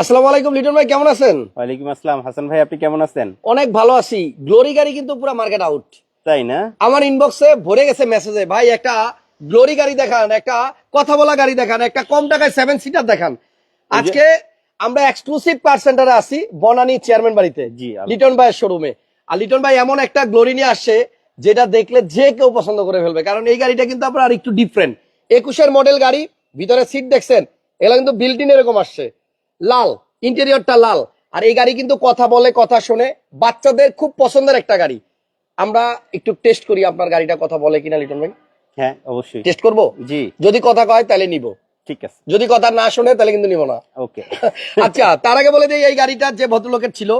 আসসালামু আলাইকুম লিটন ভাই কেমন আছেন? ওয়ালাইকুম আসসালাম। হাসান ভাই আপনি কেমন আছেন? অনেক ভালো আছি। গ্লোরি গাড়ি কিন্তু পুরো মার্কেট আউট তাই না? আমার ইনবক্সে ভরে গেছে মেসেজে ভাই একটা গ্লোরি গাড়ি দেখান একটা কথা বলা গাড়ি দেখান একটা কম টাকায় সেভেন সিটার দেখান। আজকে আমরা এক্সক্লুসিভ কার সেন্টারে আছি বনানী চেয়ারম্যান বাড়িতে জি। লিটন ভাইয়ের শোরুমে আর লিটন ভাই এমন একটা গ্লোরি নিয়ে আসছে যেটা দেখলে যে কেউ পছন্দ করে ফেলবে। কারণ এই গাড়িটা কিন্তু আপনার আর একটু ডিফারেন্ট একুশের মডেল গাড়ি ভিতরে সিট দেখছেন এগুলো কিন্তু বিল্ট ইন এরকম আসছে। লাল ইন্টেরিয়রটা লাল। আর এই গাড়ি কিন্তু কথা বলে কথা শোনে। বাচ্চাদের খুব পছন্দের একটা গাড়ি। আমরা একটু টেস্ট করি আপনার গাড়িটা কথা বলে কিনা লিটন ভাই। হ্যাঁ অবশ্যই। টেস্ট করব? জি। যদি কথা কয় তাহলে নিব। ঠিক আছে। যদি কথা না শোনে তাহলে কিন্তু নিব না। ওকে। আচ্ছা তার আগে বলে দিই এই গাড়িটা যে ভদ্রলোকের ছিল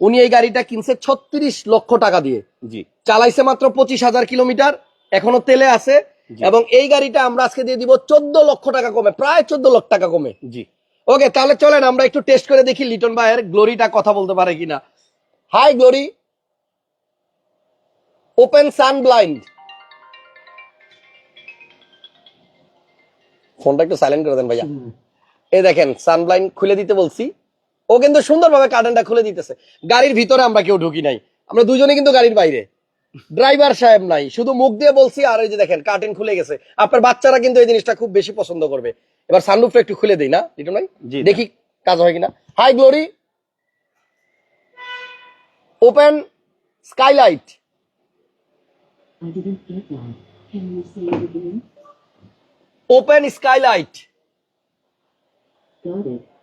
উনি এই গাড়িটা কিনছে ছত্রিশ লক্ষ টাকা দিয়ে। জি। চালাইছে মাত্র পঁচিশ হাজার কিলোমিটার এখনও তেলে আছে। এবং এই গাড়িটা আমরা আজকে দিয়ে দিব চোদ্দ লক্ষ টাকা কমে প্রায় চোদ্দ লক্ষ টাকা কমে। জি। ওকে তাহলে চলেন আমরা একটু টেস্ট করে দেখি লিটন ভাইয়ের গ্লোরিটা কথা বলতে পারে কিনা। Hi Glory open sun blind ফোনটা একটু সাইলেন্ট করে দেন ভাইয়া। এই দেখেন সান ব্লাইন্ড খুলে দিতে বলছি। ও কিন্তু সুন্দরভাবে কার্টেনটা খুলে দিতেছে। গাড়ির ভিতরে আমরা কেউ ঢুকি নাই। আমরা দুজনে কিন্তু গাড়ির বাইরে। ড্রাইভার সাহেব নাই। শুধু মুখ দিয়ে বলছি আর ওই যে দেখেন কার্টেন খুলে গেছে। আপনার বাচ্চারা কিন্তু এই জিনিসটা খুব বেশি পছন্দ করবে। এবার সানরুফটা একটু খুলে দেই না লিটন ভাই? দেখি কাজ হয় কিনা। Hi Glory open skylight? Open skylight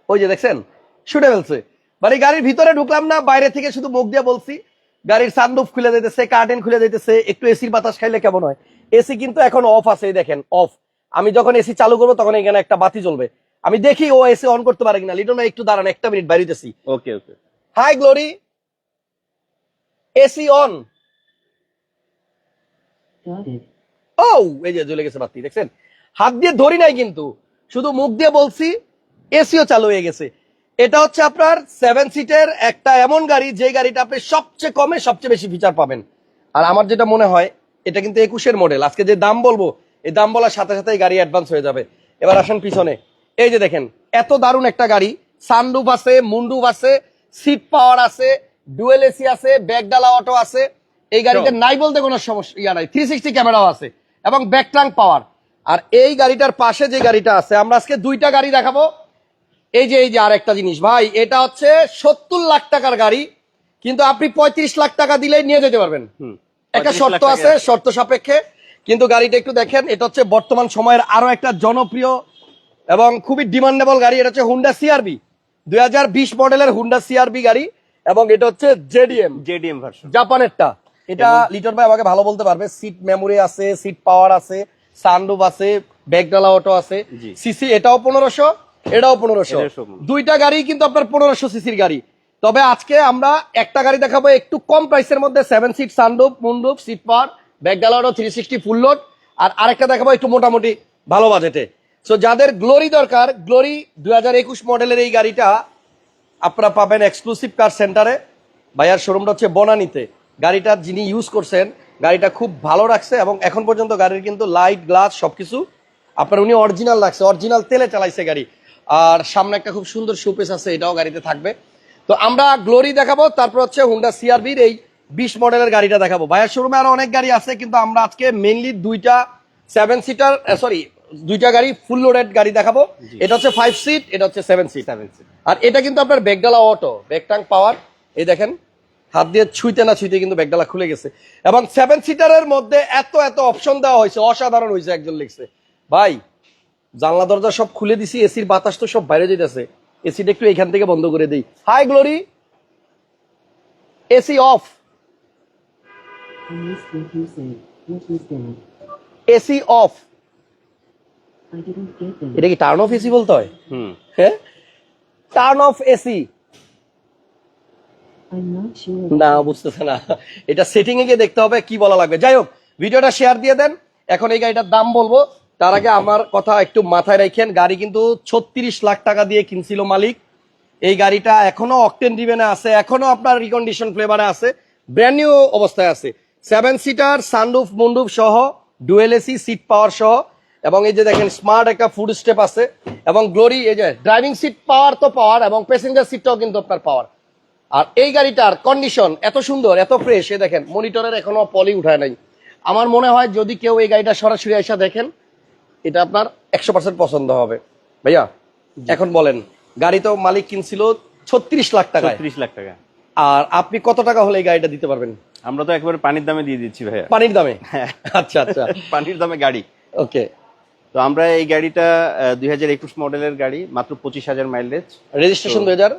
ওই যে দেখছেন? শুটে ফেলছে মানে গাড়ির ভিতরে ঢুকলাম না বাইরে থেকে শুধু মুখ দিয়ে বলছি গাড়ির সানরুফ খুলে দিতেছে কার্টেন খুলে দিতেছে একটু এসির বাতাস খাইলে কেমন হয়? এসি কিন্তু এখন অফ আছে দেখেন অফ আমি যখন এসি চালু করব তখন এখানে একটা বাতি জ্বলবে। আমি দেখি ও এসি অন করতে পারে কিনা। লিটন ভাই একটু দাঁড়ান একটা minute বাইরেতেছি। Okay okay. Hi Glory AC on ও এই যে জ্বলে গেছে বাতি দেখছেন? হাত দিয়ে ধরি নাই কিন্তু। শুধু মুখ দিয়ে বলছি এসিও চালু হয়ে গেছে। এটা হচ্ছে আপনার সেভেন সিটের একটা এমন গাড়ি যে গাড়িটা আপনি সবচেয়ে কমে সবচেয়ে বেশি ফিচার পাবেন। আর আমার যেটা মনে হয় এটা কিন্তু একুশের মডেল আজকে যে দাম বলব এই দাম বলার সাথে সাথে গাড়ি অ্যাডভান্স হয়ে যাবে। এবার আসেন পিছনে। এই যে দেখেন এত দারুণ একটা গাড়ি। সানরুফ আছে মুন্ডুফ আছে সিট পাওয়ার আছে ডুয়েল এসি আছে ব্যাগডালা অটো আছে। এই গাড়িতে নাই বলতে কোনো সমস্যা ইয়া নাই। থ্রি সিক্সটি ক্যামেরাও আছে এবং ব্যাকট্রাঙ্ক পাওয়ার আর এই গাড়িটার পাশে যে গাড়িটা আছে আমরা আজকে দুইটা গাড়ি দেখাবো। এই যে এই যে আরেকটা জিনিস ভাই এটা হচ্ছে সত্তর লাখ টাকার গাড়ি। কিন্তু আপনি পঁয়ত্রিশ লাখ টাকা দিলেই নিয়ে যেতে পারবেন। হুম একটা শর্ত আছে শর্ত সাপেক্ষে। কিন্তু গাড়িটা একটু দেখেন এটা হচ্ছে বর্তমান সময়ের আরও একটা জনপ্রিয় এবং খুবই ডিমান্ডেবল গাড়ি এটা হচ্ছে হুন্ডা সিআরবি দুই হাজার বিশ মডেলের হুন্ডা সিআরবি গাড়ি এবং এটা হচ্ছে জেডিএম জেডিএম ভার্সন জাপানেরটা। এটা লিটন ভাই আমাকে ভালো বলতে পারবে সিট মেমোরি আছে সিট পাওয়ার আছে সানরুফ আছে ব্যাগডালা অটো আছে সিসি এটাও পনেরোশো এটাও পনেরোশো। দুইটা গাড়ি কিন্তু আপনার পনেরোশো সিসির গাড়ি। তবে আজকে আমরা একটা গাড়ি দেখাবো একটু কম প্রাইসের মধ্যে seven seat sunroof মুন্ডুপ seat power auto three sixty full load আর আরেকটা দেখাবো একটু মোটামুটি ভালো বাজেটে সো যাদের গ্লোরি দরকার গ্লোরি দু হাজার একুশ মডেলের এই গাড়িটা আপনারা পাবেন এক্সক্লুসিভ কার সেন্টারে ভাইয়ার শোরুমটা হচ্ছে বনানিতে। গাড়িটা যিনি ইউজ করছেন, গাড়িটা খুব ভালো রাখছে এবং এখন পর্যন্ত গাড়ির কিন্তু লাইট গ্লাস সবকিছু আপনার উনি অরিজিনাল রাখছে অরিজিনাল তেলে চালাইছে গাড়ি। আর সামনে একটা খুব সুন্দর শোপিস আছে, এটাও গাড়িতে থাকবে। তো আমরা গ্লোরি দেখাবো, তারপর হচ্ছে হুন্ডা সিআরবির এই বিশ মডেলের গাড়িটা দেখাবো। ভাইয়ার শোরুমে আরও অনেক গাড়ি আছে কিন্তু আমরা আজকে মেনলি দুইটা সেভেন সিটার সরি দুইটা গাড়ি ফুল লোডেড গাড়ি দেখাবো। এটা হচ্ছে ফাইভ সিট এটা হচ্ছে সেভেন সিট সেভেন সিট আর এটা কিন্তু আপনার ব্যাগডালা অটো ব্যাগটাং পাওয়ার। এই দেখেন হাত দিয়ে ছুঁইতে না ছুঁইতে কিন্তু ব্যাগডালা খুলে গেছে। এবং সেভেন সিটারের মধ্যে এত এত অপশন দেওয়া হয়েছে অসাধারণ হয়েছে একজন লিখছে। ভাই জানলা দরজা সব খুলে দিছি এসির বাতাস তো সব বাইরে যেতেছে এসিটা একটু এখান থেকে বন্ধ করে দিই। Hi Glory AC off AC off. এটা কি টার্ন অফ এসি বলতে হয়? হুম। হ্যাঁ টার্ন অফ এসি. না বুঝতেছে না। এটা সেটিং এ গিয়ে দেখতে হবে কি বলা লাগবে। যাই হোক ভিডিওটা শেয়ার দিয়ে দেন। এখন এই গাড়িটার দাম বলব। তার আগে আমার কথা একটু মাথায় রাখেন। গাড়ি কিন্তু ছত্রিশ লাখ টাকা দিয়ে কিনছিল মালিক। এই গাড়িটা এখনও অকটেন ডিভেনে আছে। এখনও আপনার রিকন্ডিশন ফ্লেভারে আছে। ব্র্যান্ড নিউ অবস্থায় আছে। সেভেন সিটার সানরুফ মুন্ডুফ সহ ডুয়েল এসি সিট পাওয়ার সহ এবং এই যে দেখেন স্মার্ট একটা ফুড স্টেপ আছে এবং গ্লোরি এই যে ড্রাইভিং সিট পাওয়ার তো পাওয়ার এবং প্যাসেঞ্জার সিটটাও কিন্তু আপনার পাওয়ার। আর এই গাড়িটার কন্ডিশন এত সুন্দর এত ফ্রেশ এ দেখেন মনিটরের এখনও পলি উঠায় নাই। আমার মনে হয় যদি কেউ এই গাড়িটা সরাসরি এসে দেখেন এটা আপনার একশো পার্সেন্ট পছন্দ হবে। ভাইয়া এখন বলেন গাড়ি তো মালিক কিনছিল ছত্রিশ লাখ টাকায়। ছত্রিশ লাখ টাকা আর আপনি কত টাকা হলে এই গাড়িটা দিতে পারবেন? আমরা তো একবারে পানির দামে দিয়ে দিচ্ছি ভাইয়া। পানির দামে? হ্যাঁ। আচ্ছা আচ্ছা। পানির দামে গাড়ি। ওকে। তো আমরা এই গাড়িটা দুই হাজার একুশ মডেলের গাড়ি মাত্র পঁচিশ হাজার মাইলেজ রেজিস্ট্রেশন দুই হাজার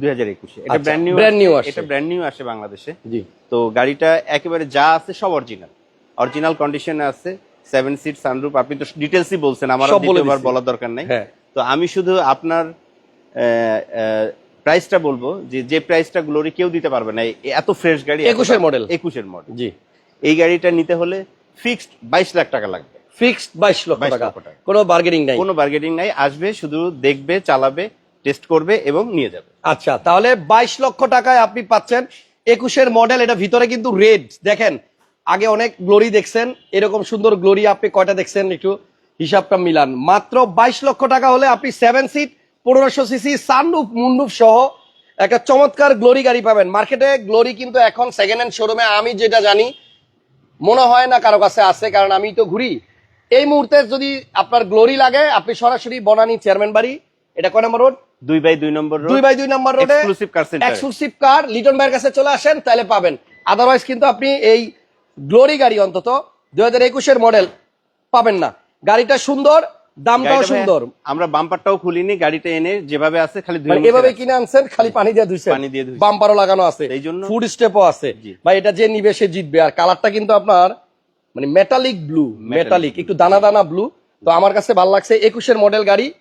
দুই হাজার একুশে। এটা ব্র্যান্ড নিউ new আসছে। এটা ব্র্যান্ড নিউ আসে বাংলাদেশে। জি। তো গাড়িটা একেবারে যা আছে সব অরিজিনাল অরিজিনাল কন্ডিশনে আছে। সেভেন সিট সানরুফ আপনি তো ডিটেলসই বলছেন আমার দ্বিতীয়বার বলার দরকার নাই। হ্যাঁ। তো আমি শুধু আপনার প্রাইসটা বলব যে যে প্রাইসটা গ্লোরি কেউ দিতে পারবে না। এত ফ্রেশ গাড়ি এত 21 এর দাম। model। 21 এর মডেল জি। এই গাড়িটা নিতে হলে ফিক্সড বাইশ লাখ টাকা লাগবে। ফিক্সড বাইশ লক্ষ টাকা। কোনো বার্গেনিং নাই। কোনো বার্গেটিং নাই। আসবে শুধু দেখবে চালাবে টেস্ট করবে এবং নিয়ে যাবে। আচ্ছা তাহলে বাইশ লক্ষ টাকায় আপনি পাচ্ছেন একুশের মডেল এটা ভিতরে কিন্তু রেড দেখেন আগে অনেক গ্লোরি দেখছেন এরকম সুন্দর গ্লোরি আপনি কয়টা দেখছেন একটু হিসাবটা মিলান। মাত্র বাইশ লক্ষ টাকা হলে আপনি সেভেন সিট পনেরোশো সিসি সানরুফ মুন্ডুফ সহ একটা চমৎকার গ্লোরি গাড়ি পাবেন। মার্কেটে গ্লোরি কিন্তু এখন সেকেন্ড হ্যান্ড শোরুমে আমি যেটা জানি মনে হয় না কারও কাছে আছে কারণ আমি তো ঘুরি। এই মুহূর্তে যদি আপনার গ্লোরি লাগে আপনি সরাসরি বনানী চেয়ারম্যান বাড়ি এটা কয় নম্বর রোড? দুই বাই দুই নম্বর দুই বাই দুই নম্বর রোডে Exclusive car exclusive car Liton ভাইয়ের কাছে চলে আসেন তাহলে পাবেন। আদারওয়াইজ কিন্তু আপনি এই গ্লোরি গাড়ি অন্তত দুই হাজার একুশের মডেল পাবেন না। গাড়িটা সুন্দর দামটাও সুন্দর। আমরা বাম্পারটাও খুলিনি গাড়িটা এনে যেভাবে আছে খালি এভাবে কিনে আনছেন খালি পানি দিয়ে ধুইছেন। পানি দিয়ে ধুইছি। বাম্পারও লাগানো আছে এই জন্য- ফুড স্টেপও আছে। ভাই এটা যে নিবে সে জিতবে। আর কালারটা কিন্তু আপনার মানে মেটালিক ব্লু মেটালিক একটু দানা দানা ব্লু তো আমার কাছে ভালো লাগছে একুশের মডেল গাড়ি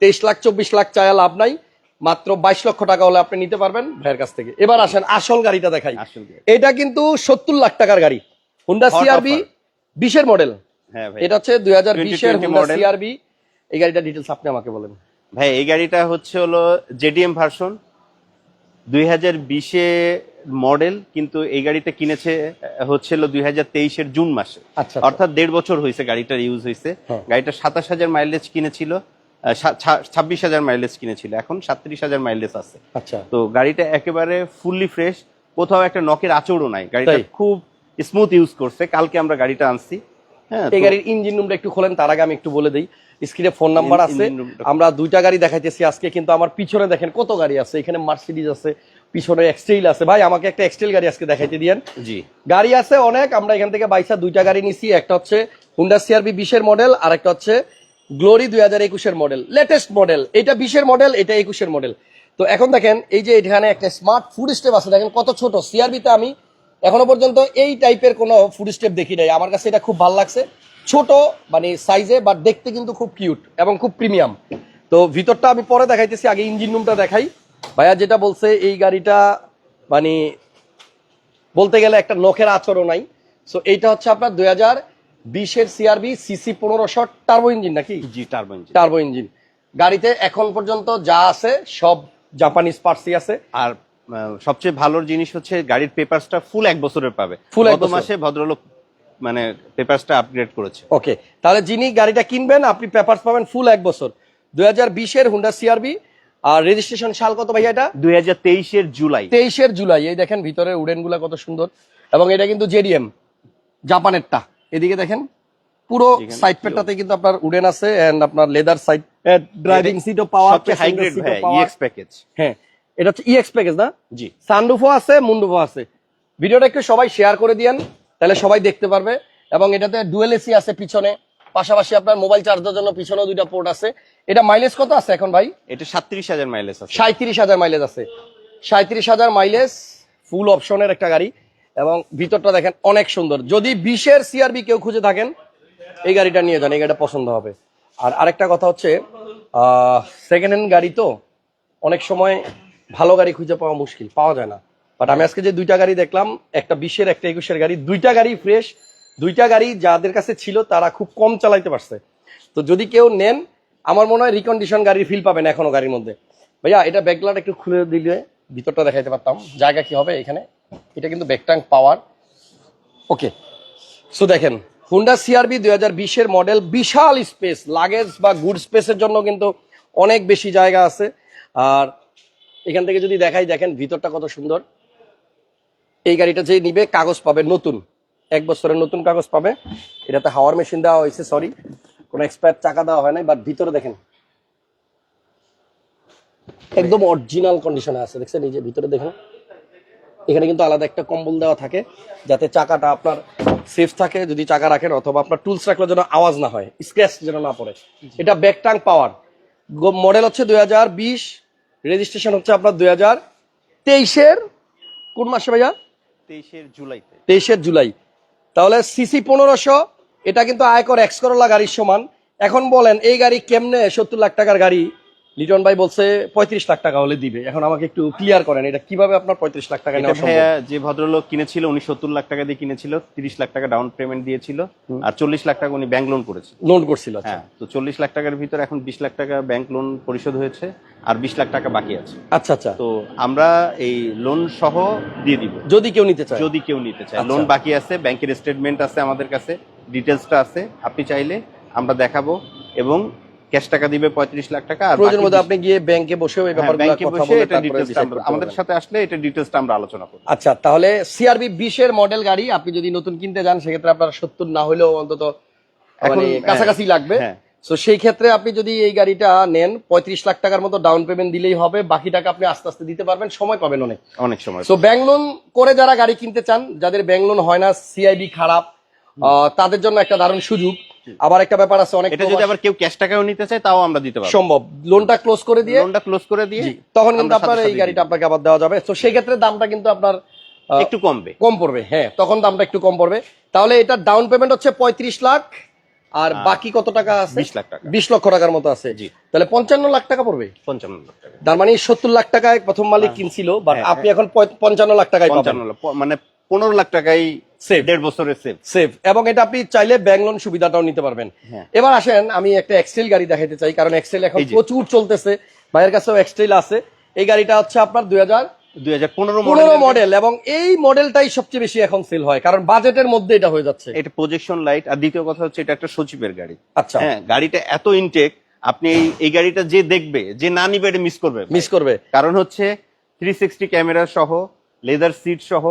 তেইশ লাখ চব্বিশ লাখ চায়া লাভ নাই। মাত্র বাইশ লক্ষ টাকা হলে আপনি নিতে পারবেন ভাইয়ের কাছ থেকে। এবার আসেন আসল গাড়িটা দেখাই। এটা কিন্তু সত্তর লাখ টাকার গাড়ি। হুন্ডা সিআরবি বিশের মডেল এটা হচ্ছে দুই হাজার বিশের 2020 হুন্ডা model। সিআরবি এই গাড়িটা ডিটেলস আপনি আমাকে বলেন। ভাই এই গাড়িটা হচ্ছে হলো জেডিএম ভার্সন দুই হাজার বিশে মডেল কিন্তু এই গাড়িটা কিনেছে আহ, হচ্ছে হলো দুই হাজার তেইশের জুন মাসে। আচ্ছা, আচ্ছা। অর্থাৎ দেড় বছর হয়েছে গাড়িটার ইউজ হয়েছে। হ্যাঁ। গাড়িটা সাতাশ হাজার মাইলেজ কিনেছিল ছাব্বিশ হাজার মাইলেজ কিনেছিল এখন সাতত্রিশ হাজার মাইলেজ আছে। আচ্ছা। তো গাড়িটা একেবারে ফুললি ফ্রেশ কোথাও একটা নকের আচড়ও নাই। গাড়িটা খুব স্মুথ ইউজ করছে। কালকে আমরা গাড়িটা আনছি। হ্যাঁ এই গাড়ির ইঞ্জিন রুমটা একটু খোলেন তার আগে আমি একটু বলে দিই। স্ক্রিনে ফোন নাম্বার আছে। আমরা দুইটা গাড়ি দেখাইতেছি আজকে কিন্তু আমার পিছনে দেখেন কত গাড়ি আছে। এখানে মার্সিডিজ আছে পিছনে এক্সটেইল আছে। ভাই আমাকে একটা এক্সটেইল গাড়ি আজকে দেখাইতে দিয়েন। জি। গাড়ি আছে অনেক আমরা এখান থেকে বাইসা দুইটা গাড়ি নিছি। একটা হচ্ছে হুন্ডা সিআরবি বিশের মডেল আর একটা হচ্ছে গ্লোরি দুই হাজার একুশের মডেল লেটেস্ট মডেল এটা বিশের মডেল এটা একুশের মডেল তো এখন দেখেন এই যে এখানে একটা স্মার্ট ফুড স্টেপ আছে দেখেন কত ছোট। সিআরবিতে আমি এখনও পর্যন্ত এই টাইপের কোনো ফুড স্টেপ দেখি নাই। আমার কাছে এটা খুব ভালো লাগছে। ছোট মানে সাইজে বাট দেখতে কিন্তু খুব কিউট এবং খুব প্রিমিয়াম তো ভিতরটা আমি পরে দেখাইতেছি আগে ইঞ্জিন রুমটা দেখাই। ভাইয়া যেটা বলছে এই গাড়িটা মানে বলতে গেলে একটা নখের আচরণ নাই। সো এইটা হচ্ছে আপনার দুই হাজার বিশের সিআরবি সিসি পনেরোশো টার্বো ইঞ্জিন নাকি? জি টার্বো ইঞ্জিন টার্বো ইঞ্জিন গাড়িতে এখন পর্যন্ত যা আছে সব জাপানিজ পার্সি আছে। আর সবচেয়ে ভালো জিনিস হচ্ছে গাড়ির পেপারসটা ফুল এক বছরের পাবে। ফুল এক। মাসে ভদ্রলোক মানে পেপারসটা আপগ্রেড করেছে। ওকে তাহলে যিনি গাড়িটা কিনবেন আপনি পেপারস পাবেন ফুল এক বছর। দুই হাজার বিশের হুন্ডা সিআরবি আর রেজিস্ট্রেশন সাল কত ভাইয়া এটা? দুই হাজার তেইশের জুলাই। তেইশের জুলাই এই দেখেন ভিতরে উডেনগুলা কত সুন্দর। এবং এটা কিন্তু জেডিএম জাপানেরটা। এদিকে দেখেন পুরো সাইড পেটটাতে কিন্তু আপনার উডেন আছে এন্ড আপনার লেদার সাইড ড্রাইভিং সিটও পাওয়ার সবচেয়ে হাই গ্রেড ভাই ইএক্স প্যাকেজ হ্যাঁ। এটা হচ্ছে ইএক্স প্যাকেজ না? জি। সানরুফও আছে মুন্ডুফও আছে। ভিডিওটা একটু সবাই শেয়ার করে দিয়েন তাহলে সবাই দেখতে পারবে। এবং এটাতে ডুয়েল এসি আছে পিছনে পাশাপাশি আপনার মোবাইল চার্জের জন্য পিছনেও দুইটা পোর্ট আছে। এটা মাইলেজ কত আছে এখন ভাই? এটা সাতত্রিশ হাজার মাইলেজ আছে। সাঁত্রিশ হাজার মাইলেজ আছে। সাঁত্রিশ হাজার মাইলেজ ফুল অপশনের একটা গাড়ি। এবং ভিতরটা দেখেন অনেক সুন্দর। যদি বিশের সিআরবি কেউ খুঁজে থাকেন এই গাড়িটা নিয়ে যান এই গাড়িটা পছন্দ হবে। আর আরেকটা কথা হচ্ছে সেকেন্ড হ্যান্ড গাড়ি তো অনেক সময় ভালো গাড়ি খুঁজে পাওয়া মুশকিল, পাওয়া যায় না। বাট আমি আজকে যে দুইটা গাড়ি দেখলাম, একটা বিশের, একটা একুশের গাড়ি, দুইটা গাড়ি ফ্রেশ দুইটা গাড়ি যাদের কাছে ছিল তারা খুব কম চালাইতে পারছে। তো যদি কেউ নেন, আমার মনে হয় রিকন্ডিশন গাড়ির ফিল পাবেন এখনও গাড়ির মধ্যে। ভাইয়া, এটা ব্যাকলাট একটু খুলে দিলে ভিতরটা দেখাইতে পারতাম, জায়গা কি হবে এখানে? এটা কিন্তু ব্যাকটাং পাওয়ার ওকে সো দেখেন হুন্ডা সিআরবি দুই হাজার বিশের মডেল বিশাল স্পেস লাগেজ বা গুড স্পেসের জন্য কিন্তু অনেক বেশি জায়গা আছে। আর এখান থেকে যদি দেখাই দেখেন ভিতরটা কত সুন্দর। এই গাড়িটা যে নিবে কাগজ পাবে নতুন। এক বছরের নতুন কাগজ পাবে। এটাতে হাওয়ার মেশিন দেওয়া হয়েছে সরি কোনো এক্সপায়ার চাকা দেওয়া হয় নাই বাট ভিতরে দেখেন। একদম অরিজিনাল কন্ডিশনে আছে দেখছেন? এই যে ভিতরে দেখেন। এখানে কিন্তু আলাদা একটা কম্বল দেওয়া থাকে যাতে চাকাটা আপনার সেফ থাকে যদি চাকা রাখেন অথবা আপনার টুলস রাখলে যেন আওয়াজ না হয় স্ক্র্যাচ যেন না পড়ে। এটা ব্যাকটাং পাওয়ার মডেল হচ্ছে দুই হাজার বিশ রেজিস্ট্রেশন হচ্ছে আপনার দুই হাজার তেইশের কোন মাসে ভাইয়া? তেইশের জুলাই তেইশের জুলাই। তাহলে সিসি পনেরোশো এটা কিন্তু আয়কর এক্স করলা গাড়ির সমান। এখন বলেন এই গাড়ি কেমনে সত্তর লাখ টাকার গাড়ি? লিটন ভাই বলছে পঁয়ত্রিশ লাখ টাকা হলে দিবে। এখন আমাকে একটু ক্লিয়ার করেন এটা কীভাবে আপনার পঁয়ত্রিশ লাখ টাকা যে ভদ্রলোক কিনেছিল উনি সত্তর লাখ টাকা দিয়ে কিনেছিল তিরিশ লাখ টাকা ডাউন পেমেন্ট দিয়েছিল আর চল্লিশ লাখ টাকা উনি ব্যাংক লোন করেছে। লোন করছিল আচ্ছা। হ্যাঁ তো চল্লিশ লাখ টাকার ভিতর এখন বিশ লাখ টাকা ব্যাংক লোন পরিশোধ হয়েছে আর বিশ লাখ টাকা বাকি আছে। আচ্ছা আচ্ছা। তো আমরা এই লোন সহ দিয়ে দিব। যদি কেউ নিতে চায়। যদি কেউ নিতে চায়। আচ্ছা। লোন বাকি আছে ব্যাংকের স্টেটমেন্ট আছে আমাদের কাছে ডিটেলসটা আছে। আপনি চাইলে আমরা দেখাবো এবং ক্যাশ টাকা দিবে পঁয়ত্রিশ লাখ টাকা আর প্রয়োজন বিশ- আপনি গিয়ে ব্যাংকে বসেও এই হ্যাঁ, ব্যাপারগুলো কথা বলে তারপরে আমাদের সাথে আসলে এটা ডিটেলসটা আমরা আলোচনা করব। আচ্ছা তাহলে সিআরবি বিশের মডেল গাড়ি আপনি যদি নতুন কিনতে যান সেক্ষেত্রে আপনার সত্তর না হলেও অন্তত মানে কাছাকাছি লাগবে। হ্যাঁ। তো সেই ক্ষেত্রে আপনি যদি এই গাড়িটা নেন পঁয়ত্রিশ লাখ টাকার মতো ডাউন পেমেন্ট দিলেই হবে বাকি টাকা আপনি আস্তে আস্তে দিতে পারবেন সময় পাবেন অনেক। অনেক সময় সো ব্যাংক লোন করে যারা গাড়ি কিনতে চান যাদের ব্যাংক লোন হয় না সিআইবি খারাপ তাদের জন্য একটা দারুণ সুযোগ। আবার একটা ব্যাপার আছে অনেক এটা যদি আবার কেউ ক্যাশ টাকাও নিতে চায় তাও আমরা দিতে পারব। সম্ভব। লোনটা ক্লোজ করে দিয়ে লোনটা ক্লোজ করে দিয়ে তখন কিন্তু আপনার এই গাড়িটা আপনাকে আবার দেওয়া যাবে। তো সেই ক্ষেত্রে দামটা কিন্তু আপনার একটু কমবে। কম পড়বে হ্যাঁ তখন দামটা একটু কম পড়বে। তাহলে এটা ডাউন পেমেন্ট হচ্ছে পঁয়ত্রিশ লাখ আর বাকি কত টাকা আছে? বিশ লাখ টাকা। বিশ লক্ষ টাকার মতো আছে। জি। তাহলে পঞ্চান্ন লাখ টাকা পড়বে। পঞ্চান্ন লাখ টাকা। তার মানে সত্তর লাখ টাকায় প্রথম মালিক কিনছিল বাট হ্যাঁ, আপনি এখন পঁয়- পঞ্চান্ন লাখ টাকায় মানে পনেরো লাখ টাকাই Save. দেড় বছরের সেভ সেফ এবং এটা আপনি চাইলে ব্যাংক লোন সুবিধাটাও নিতে পারবেন। হ্যাঁ। এবার আসেন আমি একটা এক্সেল গাড়ি দেখাইতে চাই কারণ এক্সেল এখন প্রচুর চলতেছে। ভাইয়ের কাছেও এক্সেল আছে। এই গাড়িটা হচ্ছে আপনার দুই হাজার দুই হাজার পনেরো মডেল এবং এই মডেলটাই সবচেয়ে বেশি এখন সেল হয় কারণ বাজেটের মধ্যে এটা হয়ে যাচ্ছে। এটা প্রজেকশন লাইট আর দ্বিতীয় কথা হচ্ছে এটা একটা সচিবের গাড়ি। আচ্ছা। হ্যাঁ গাড়িটা এত ইনটেক আপনি এই- এই গাড়িটা যে দেখবে যে না নিবে এটা মিস করবে মিস করবে। কারণ হচ্ছে থ্রি সিক্সটি ক্যামেরা সহ লেদার সিট সহ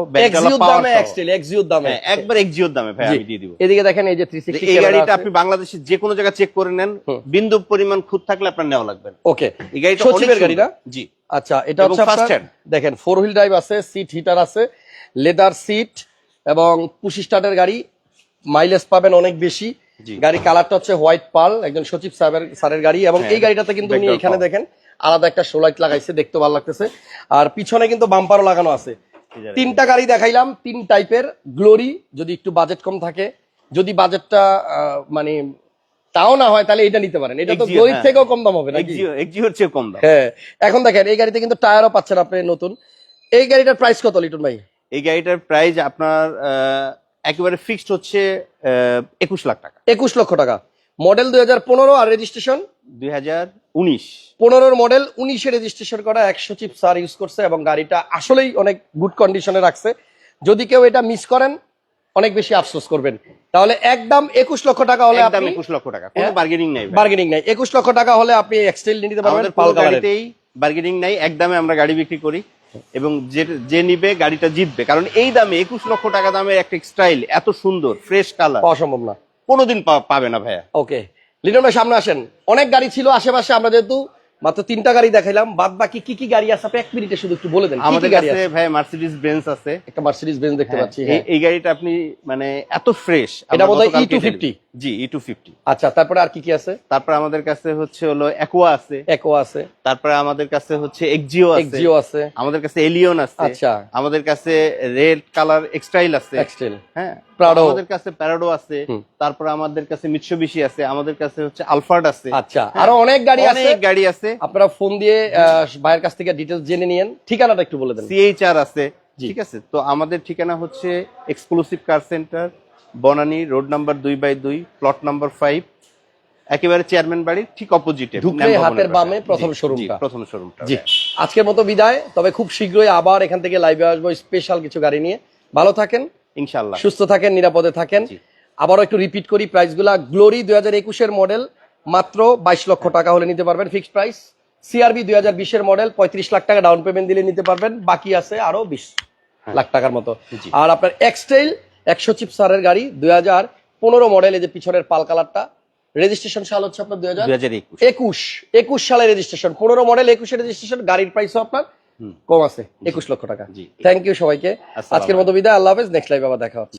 দামে এক্সটেল দামে। হ্যাঁ একবার এক্সিওর দামে ভাই আমি দিয়ে দিব। এদিকে দেখেন এই যে থ্রি যে সিক্সটি এই গাড়িটা আপনি বাংলাদেশে যে কোনো জায়গায় চেক করে নেন। বিন্দু পরিমাণ খুদ থাকলে আপনার নেওয়া লাগবে। ওকে এই গাড়িটা সচিবের গাড়ি না? জি। আচ্ছা এটা হচ্ছে আপনার দেখেন ফোর হুইল ড্রাইভ আছে সিট হিটার আছে লেদার সিট এবং পুশি স্টার্টের গাড়ি মাইলেজ পাবেন অনেক বেশি। গাড়ি কালারটা হচ্ছে হোয়াইট পাল একজন সচিব সাহেবের স্যারের গাড়ি এবং হ্যাঁ, এই গাড়িটাতে কিন্তু উনি এখানে দেখেন আলাদা একটা শোলাইট লাগাইছে দেখতে ভালো লাগতেছে। আর পিছনে কিন্তু বাম্পারও লাগানো আছে। তিনটা গাড়ি দেখাইলাম তিন টাইপের গ্লোরি যদি একটু বাজেট কম থাকে। যদি বাজেটটা মানে তাও না হয় তাহলে এটা নিতে পারেন। এটা তো গ্লোরির হ্যাঁ। থেকেও কম দাম হবে নাকি? এক্সিও এক্সিওর চেয়ে কম দাম। হ্যাঁ। এখন দেখেন এই গাড়িতে কিন্তু টায়ারও পাচ্ছেন আপনি নতুন। এই গাড়িটার প্রাইস কত লিটন ভাই? এই গাড়িটার প্রাইস আপনার আহ, একেবারে ফিক্সড হচ্ছে একুশ লাখ টাকা। একুশ লক্ষ টাকা। মডেল দুই হাজার পনেরো আর রেজিস্ট্রেশন দুই হাজার উনিশ। পনেরোর মডেল উনিশে রেজিস্ট্রেশন করা একশো চিপ সার ইউজ করছে এবং গাড়িটা আসলেই অনেক গুড কন্ডিশনে রাখছে। যদি কেউ এটা মিস করেন অনেক বেশি আফসোস করবেন। তাহলে একদম একুশ লক্ষ টাকা হলে একদম একুশ লক্ষ টাকা। কোনো। বার্গেনিং নাই বার্গেনিং নাই। একুশ লক্ষ টাকা হলে আপনি এক্সটেল নিতে পারবেন পাল গাড়িতেই বার্গেনিং নাই। একদমে আমরা গাড়ি বিক্রি করি। এবং যে যে নিবে গাড়িটা জিতবে। কারণ এই দামে একুশ লক্ষ টাকা দামের একটা স্টাইল এত সুন্দর ফ্রেশ কালার। পাওয়া সম্ভব না। কোনোদিন পাবে না ভাইয়া। ওকে লিটন ভাই সামনে আসেন। অনেক গাড়ি ছিল আশেপাশে আমরা যেহেতু মাত্র তিনটা গাড়ি দেখাইলাম বাদ বাকি কি কি গাড়ি আছে আপনি এক মিনিটে শুধু একটু বলে দেন আমাদের কাছে ভাই মার্সিডিজ বেঞ্চ আছে। একটা মার্সিডিজ বেঞ্চ দেখতে হ্যাঁ, পাচ্ছি এই- হ্যাঁ। এই গাড়িটা আপনি মানে এত ফ্রেশ এটা বোধহয় E250 জি ই টু ফিফটি আচ্ছা তারপরে আর কি কি আছে? তারপর আমাদের কাছে হচ্ছে হলো অ্যাকোয়া আছে। একো আছে। তারপরে আমাদের কাছে হচ্ছে এক্সিও আছে। এক্সিও আছে। আমাদের কাছে এলিয়ন আছে। আচ্ছা। আমাদের কাছে রেড কালার এক্সটাইল আছে। এক্সটেল হ্যাঁ Prado। আমাদের কাছে প্যারাডো আছে। তারপরে আমাদের কাছে মিৎসুবিশি আছে। আমাদের কাছে হচ্ছে আলফার্ড আছে। আচ্ছা আরও অনেক গাড়ি আছে। অনেক গাড়ি আছে। আপনারা ফোন দিয়ে ভাইয়ের কাছ থেকে ডিটেলস জেনে নিয়েন। ঠিকানাটা একটু বলে দেন। সিএইচআর আছে। ঠিক আছে? তো আমাদের ঠিকানা হচ্ছে exclusive car centre Banani road number দুই বাই দুই প্লট নাম্বার ফাইভ একেবারে চেয়ারম্যান বাড়ির ঠিক অপোজিটে ঢুকলেই হাতের বামে প্রথম শোরুমটা। প্রথম শোরুমটা জি। আজকের মতো বিদায়। তবে খুব শীঘ্রই আবার এখান থেকে লাইভে আসব স্পেশাল কিছু গাড়ি নিয়ে। ভালো থাকেন। ইনশাল্লাহ সুস্থ থাকেন নিরাপদে থাকেন। আবারও একটু রিপিট করি প্রাইসগুলা গ্লোরি দুই হাজার একুশের মডেল মাত্র বাইশ লক্ষ টাকা হলে নিতে পারবেন ফিক্সড প্রাইস সিআরবি দুই হাজার বিশের মডেল পঁয়ত্রিশ লাখ টাকা ডাউন পেমেন্ট দিলে নিতে পারবেন। বাকি আছে আরও বিশ লাখ টাকার মতো। আর আপনার এক্সটেল একশো চিপ সারের গাড়ি দুই হাজার পনেরো মডেল এই যে পিছনের পাল কালারটা। রেজিস্ট্রেশন সাল হচ্ছে আপনার দুই হাজার একুশ। একুশ। সালে রেজিস্ট্রেশন পনেরো মডেল একুশে রেজিস্ট্রেশন গাড়ির প্রাইসও আপনার কম আছে। একুশ লক্ষ টাকা। থ্যাংক ইউ সবাইকে। আজকের মতো বিদায়। আল্লাহ হাফেজ। নেক্সট লাইভ আবার দেখা হচ্ছে।